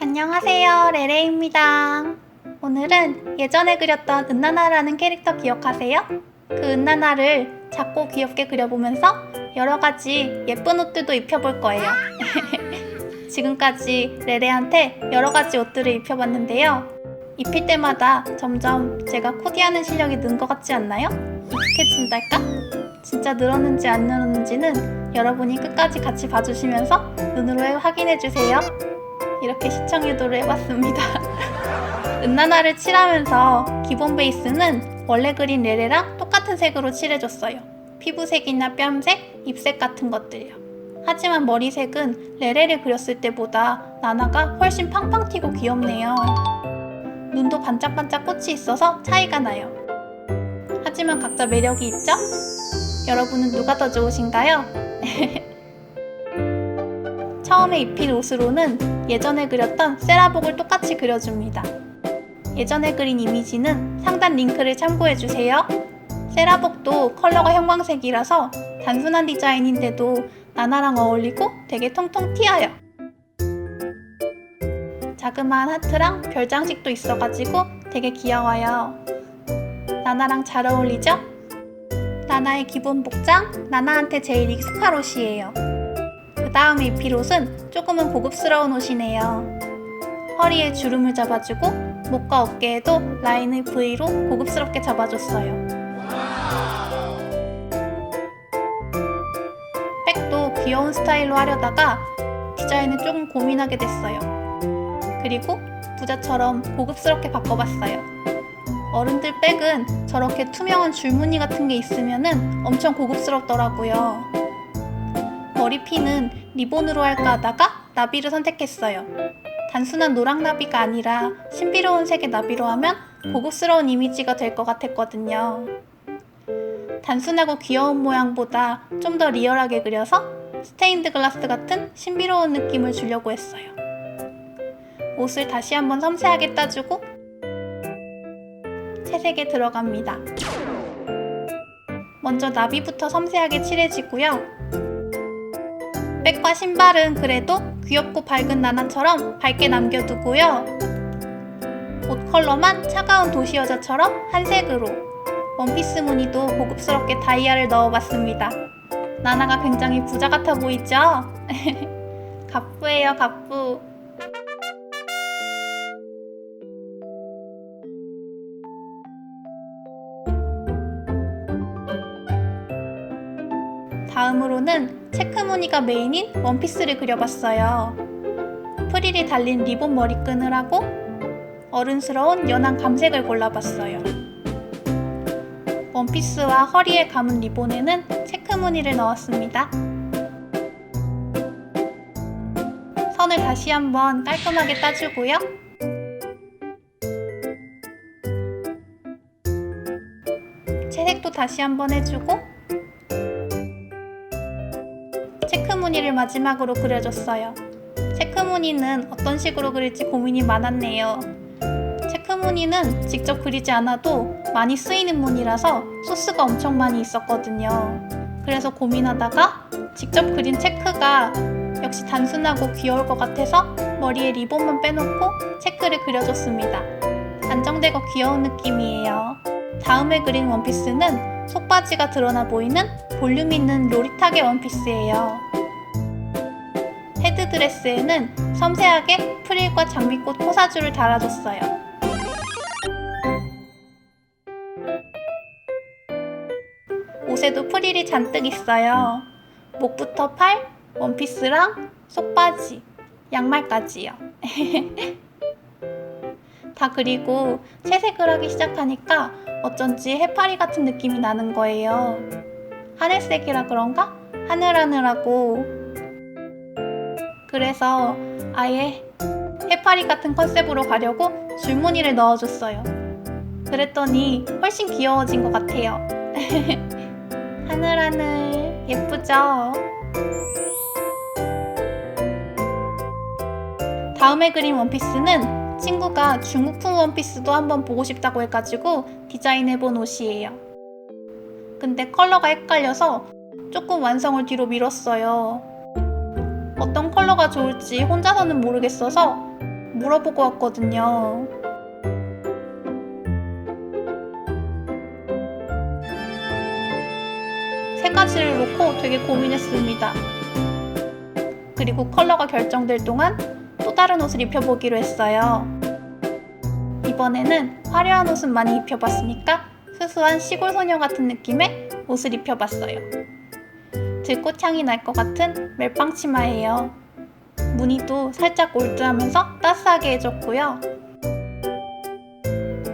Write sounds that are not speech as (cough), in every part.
안녕하세요, 레레입니다. 오늘은 예전에 그렸던 은나나라는 캐릭터 기억하세요? 그 은나나를 작고 귀엽게 그려보면서 여러 가지 예쁜 옷들도 입혀볼 거예요. (laughs) 지금까지 레레한테 여러 가지 옷들을 입혀봤는데요. 입힐 때마다 점점 제가 코디하는 실력이 는 것 같지 않나요? 익숙해진달까? 진짜 늘었는지 안 늘었는지는 여러분이 끝까지 같이 봐주시면서 눈으로 확인해주세요. 이렇게 시청 유도를 해봤습니다. (laughs) 은나나를 칠하면서 기본 베이스는 원래 그린 레레랑 똑같은 색으로 칠해줬어요. 피부색이나 뺨색, 입색 같은 것들요. 하지만 머리색은 레레를 그렸을 때보다 나나가 훨씬 팡팡 튀고 귀엽네요. 눈도 반짝반짝 꽃이 있어서 차이가 나요. 하지만 각자 매력이 있죠? 여러분은 누가 더 좋으신가요? (laughs) 처음에 입힐 옷으로는 예전에 그렸던 세라복을 똑같이 그려줍니다. 예전에 그린 이미지는 상단 링크를 참고해주세요. 세라복도 컬러가 형광색이라서 단순한 디자인인데도 나나랑 어울리고 되게 통통 튀어요. 자그마한 하트랑 별 장식도 있어가지고 되게 귀여워요. 나나랑 잘 어울리죠? 나나의 기본 복장, 나나한테 제일 익숙한 옷이에요. 그 다음에 입힐 옷은 조금은 고급스러운 옷이네요. 허리에 주름을 잡아주고 목과 어깨에도 라인을 V로 고급스럽게 잡아줬어요. 백도 귀여운 스타일로 하려다가 디자인을 조금 고민하게 됐어요. 그리고 부자처럼 고급스럽게 바꿔봤어요. 어른들 백은 저렇게 투명한 줄무늬 같은 게 있으면은 엄청 고급스럽더라고요. 머리핀은 리본으로 할까 하다가 나비를 선택했어요. 단순한 노랑 나비가 아니라 신비로운 색의 나비로 하면 고급스러운 이미지가 될 것 같았거든요. 단순하고 귀여운 모양보다 좀 더 리얼하게 그려서 스테인드 글라스 같은 신비로운 느낌을 주려고 했어요. 옷을 다시 한번 섬세하게 따주고 채색에 들어갑니다. 먼저 나비부터 섬세하게 칠해지고요. 백과 신발은 그래도 귀엽고 밝은 나나처럼 밝게 남겨두고요. 옷 컬러만 차가운 도시 여자처럼 한색으로 원피스 무늬도 고급스럽게 다이아를 넣어봤습니다. 나나가 굉장히 부자 같아 보이죠? (laughs) 갑부예요, 갑부. 다음으로는 체크 무늬가 메인인 원피스를 그려봤어요. 프릴이 달린 리본 머리끈을 하고 어른스러운 연한 감색을 골라봤어요. 원피스와 허리에 감은 리본에는 체크 무늬를 넣었습니다. 선을 다시 한번 깔끔하게 따주고요. 채색도 다시 한번 해주고 체크 무늬를 마지막으로 그려줬어요. 체크 무늬는 어떤 식으로 그릴지 고민이 많았네요. 체크 무늬는 직접 그리지 않아도 많이 쓰이는 무늬라서 소스가 엄청 많이 있었거든요. 그래서 고민하다가 직접 그린 체크가 역시 단순하고 귀여울 것 같아서 머리에 리본만 빼놓고 체크를 그려줬습니다. 안정되고 귀여운 느낌이에요. 다음에 그린 원피스는 속바지가 드러나 보이는 볼륨 있는 로리타게 원피스예요. 헤드드레스에는 섬세하게 프릴과 장미꽃 포사주를 달아줬어요. 옷에도 프릴이 잔뜩 있어요. 목부터 팔, 원피스랑 속바지, 양말까지요. (laughs) 다 그리고 채색을 하기 시작하니까 어쩐지 해파리 같은 느낌이 나는 거예요. 하늘색이라 그런가? 하늘하늘하고. 그래서 아예 해파리 같은 컨셉으로 가려고 줄무늬를 넣어줬어요. 그랬더니 훨씬 귀여워진 것 같아요. (laughs) 하늘하늘 예쁘죠? 다음에 그린 원피스는 친구가 중국풍 원피스도 한번 보고 싶다고 해가지고 디자인해본 옷이에요. 근데 컬러가 헷갈려서 조금 완성을 뒤로 미뤘어요. 어떤 컬러가 좋을지 혼자서는 모르겠어서 물어보고 왔거든요. 세 가지를 놓고 되게 고민했습니다. 그리고 컬러가 결정될 동안 또 다른 옷을 입혀보기로 했어요. 이번에는 화려한 옷은 많이 입혀봤으니까 수수한 시골 소녀 같은 느낌의 옷을 입혀봤어요. 들꽃향이 날 것 같은 멜빵 치마예요. 무늬도 살짝 올드하면서 따스하게 해줬고요.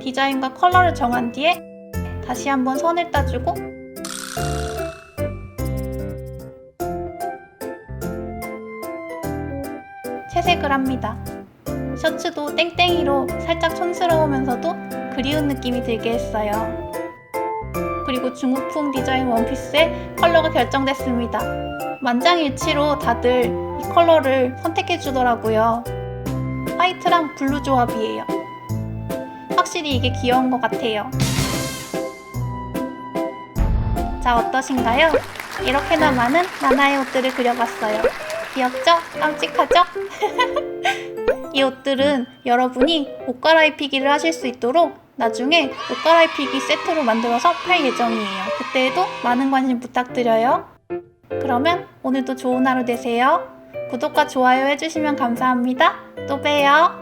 디자인과 컬러를 정한 뒤에 다시 한번 선을 따주고 채색을 합니다. 셔츠도 땡땡이로 살짝 촌스러우면서도 그리운 느낌이 들게 했어요. 그리고 중국풍 디자인 원피스의 컬러가 결정됐습니다. 만장일치로 다들 이 컬러를 선택해 주더라고요. 화이트랑 블루 조합이에요. 확실히 이게 귀여운 것 같아요. 자, 어떠신가요? 이렇게나 많은 나나의 옷들을 그려봤어요. 귀엽죠? 깜찍하죠? (laughs) 이 옷들은 여러분이 옷 갈아입히기를 하실 수 있도록 나중에 옷 갈아입히기 세트로 만들어서 팔 예정이에요. 그때에도 많은 관심 부탁드려요. 그러면 오늘도 좋은 하루 되세요. 구독과 좋아요 해주시면 감사합니다. 또 봬요.